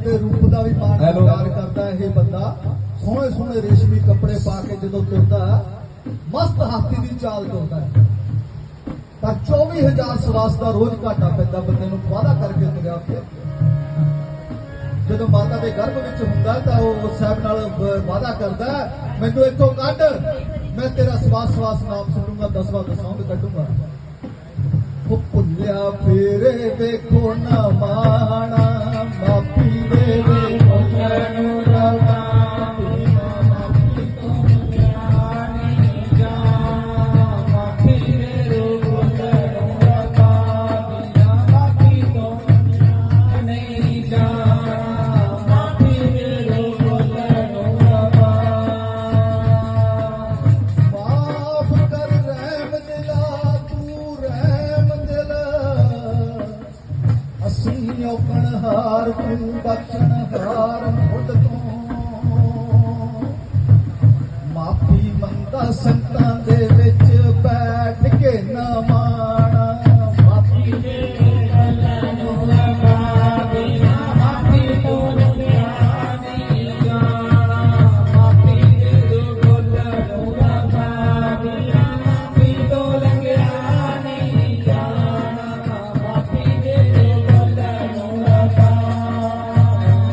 ਆਪਣੇ ਰੂਪ ਦਾ ਵੀ ਮਾਣ ਸਤਿਕਾਰ ਕਰਦਾ ਇਹ ਬੰਦਾ। ਸੋਹਣੇ ਸੋਹਣੇ ਰੇਸ਼ਮੀ ਕੱਪੜੇ ਪਾ ਕੇ ਜਦੋਂ ਤੁਰਦਾ ਮਸਤ ਹਾਥੀ ਦੀ ਚਾਲ ਤੁਰਦਾ ਤਾਂ 24000 ਸਵਾਸ ਦਾ ਰੋਜ਼ ਘਾਟਾ ਪੈਂਦਾ ਬੰਦੇ ਨੂੰ ਵਾਦਾ ਕਰਕੇ ਤੁਰਿਆ ਉੱਥੇ। ਜਦੋਂ ਮਾਤਾ ਦੇ ਗਰਭ ਵਿੱਚ ਹੁੰਦਾ ਤਾਂ ਉਹ ਸਾਹਿਬ ਨਾਲ ਵਾਦਾ ਕਰਦਾ ਮੈਨੂੰ ਇੱਥੋਂ ਕੱਢ ਮੈਂ ਤੇਰਾ ਸਵਾਸ ਸਵਾਸ ਨਾਮ ਸੁਣੂਗਾ ਦਸਵਾਂ ਦਸਾਂ ਕੱਢੂਗਾ। ਉਹ ਭੁੱਲਿਆ ਫੇਰੇ ਦੇਖੋ ਨਾ ਮਾਂ ਅਸੀਂ ਹਾਰ ਤੂੰ ਬਖਸ਼ਣ ਹਾਰ ਮੁੱਢ ਤੋਂ। ਮਾਫੀ ਮੰਗਦਾ ਸੰਤਾਂ ਦੇ